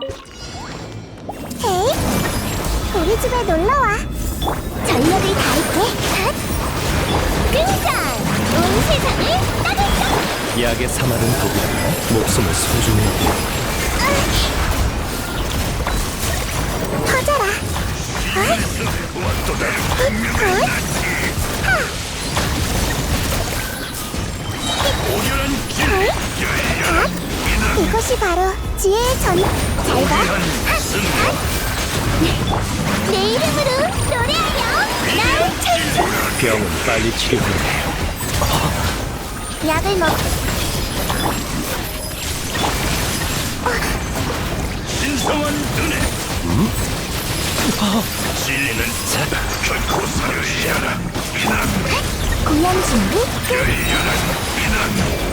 헤이, 우리 집에 놀러와. 전력을 다할게. 핫! 등장! 온 세상을 따뜻한 약의 사마른 독이란다. 목숨을 소중히 여겨. 퍼져라. 어? 헛, 헛. 헛, 이것이 바로 지혜의 전. 잘 봐. 내 이름으로 노래하여 날 찾. 병은 빨리 치료해야 해요. 약을 먹. 신성한 은혜. 진리는 결코 사르지 않아. 비난, 공연 준비 끝. 열렬한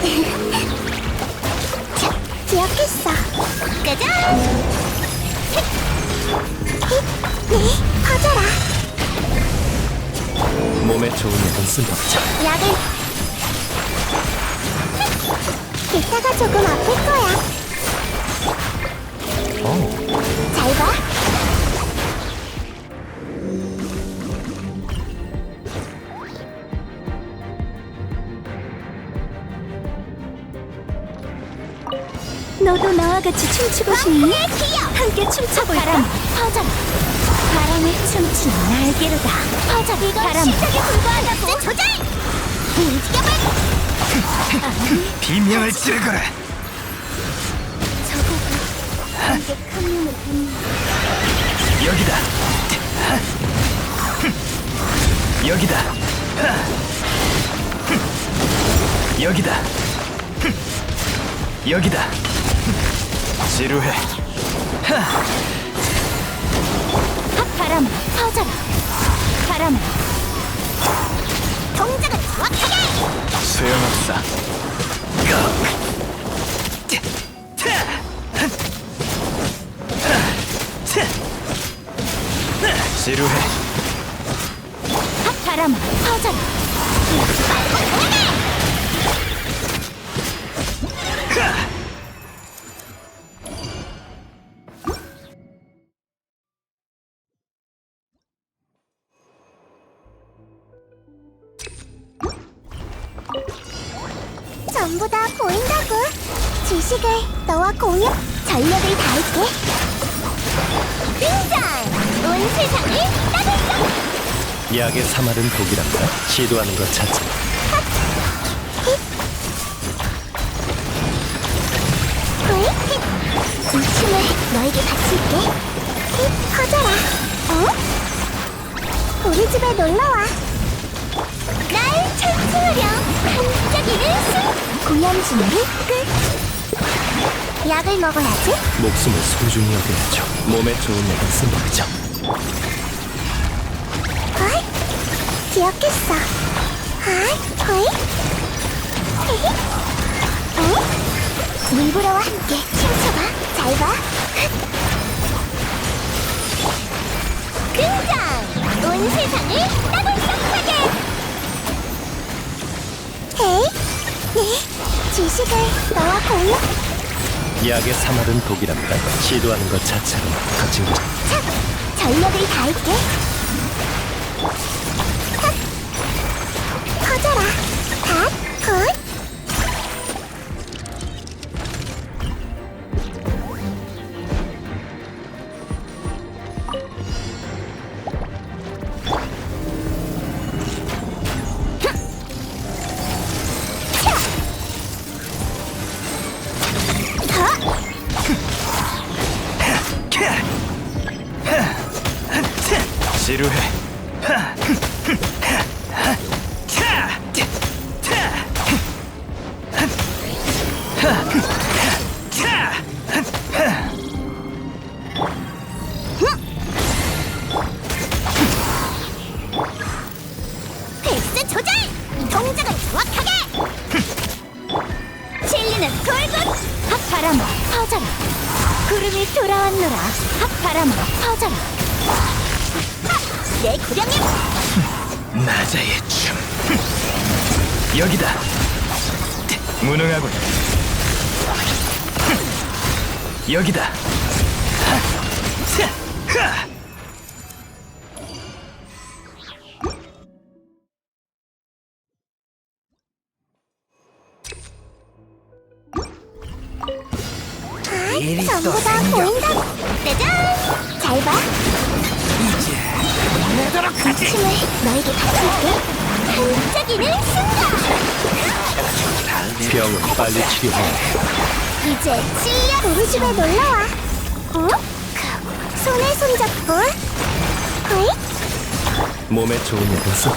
자, 기억했어. 가자. 힛, 네, 퍼져라. 몸에 좋은 약은 쓴 법이죠. 약을. 너도 나와 같이 춤추고 싶니? 함께 춤춰볼까? 바람, 퍼져라. 바람을 춤추는 날개로다. 퍼져, 이건 바람. 시작에 불과하다고. 조절! 움직여봐! 비명을 지르거라. 저거가 이게 큰 눈을 붓는 여기다. 여기다. 여기다. 여기다. 지루해. 바람 퍼져라 바람 동작은 정확하게 소용없어. 지루해. 바람 퍼져라 전부 다 보인다고 지식을 너와 공유 전력을 다할게 등장 온 세상을 따뜻한 약의 사마른 독이란다. 시도하는 것 자체. 왜? 이 춤을 너에게 바칠게. 힙, 커져라. 어? 우리 집에 놀러와. 순. 공연 준비 끝. 약을 먹어야지. 목숨을 소중히 여겨야죠. 몸에 좋은 약은 쓴법이죠. 어이? 기억했어. 어이? 헤헤. 어? 물보라와 함께 춤춰봐. 잘 봐. 등장! 온 세상을 지식을 너와 공유. 약의 사마른 독이란다. 시도하는 것 자체로 거친 것. 참! 전력을 다할게. 페이스 조절! 동작은 정확하게! 진리는 돌고! 핫바람아 퍼져라! 구름이 돌아왔노라! 핫바람아 퍼져라! 하! 내 구령님! 나자의 춤. 여기다. 무능하군. 여기다. 또 전부 다. 보인다. 짜잔! 잘 봐. 힘을 너에게 바칠게. 반짝이는 순간. 병은 빨리 치료해 이제 찔려. 우리 집에 놀러 와. 응? 손에 손 잡고. 어이? 몸에 좋은 녀석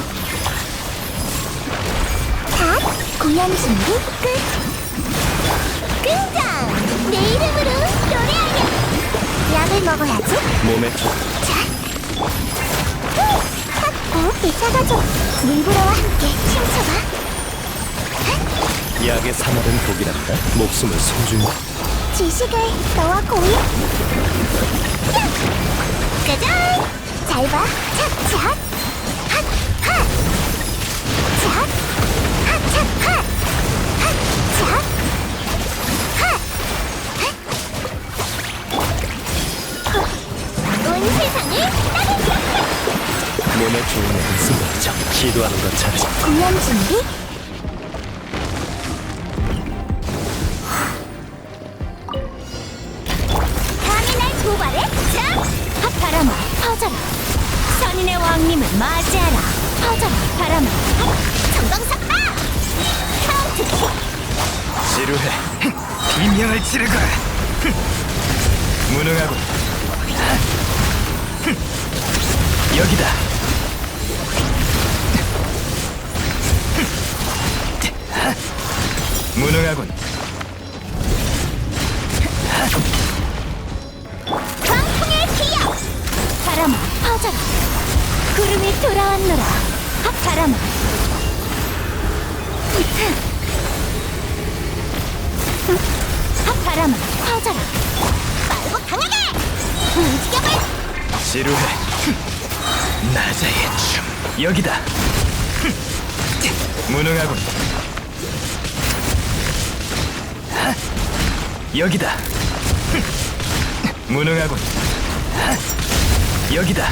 자, 공연 준비 끝. 등장. 내 이름으로 노래하렴. 약을 먹어야지. 몸에 좋 어, 이차가족 물보라와 함께 춤춰봐. 약의 사마른 독이란다 목숨을 소중히 지식을 너와 공유. 야! 짜잔! 잘 봐. 찹찹. 핫, 핫. 찹. 핫, 찹, 핫. 핫, 몸에 좋은 녀석 정 시도하는 것 자체 공연 준비. 감히 날 고발해? 자! 핫바람아 퍼져라 선인의 왕님을 맞이하라 퍼져라 바람아 정방석파 카운트 지루해. 비명을 지르거라. 흠. 무능하군. 흠. 여기다. 무능하군. 광풍의 기억 바람아 퍼져라 구름이 돌아왔노라 핫바람아 핫바람아 퍼져라 빠르고 강하게 움직여봐 지루해. 흠. 나자의 춤. 여기다. 흠. 무능하군. 여기다. 흠. 무능하군. 하. 여기다.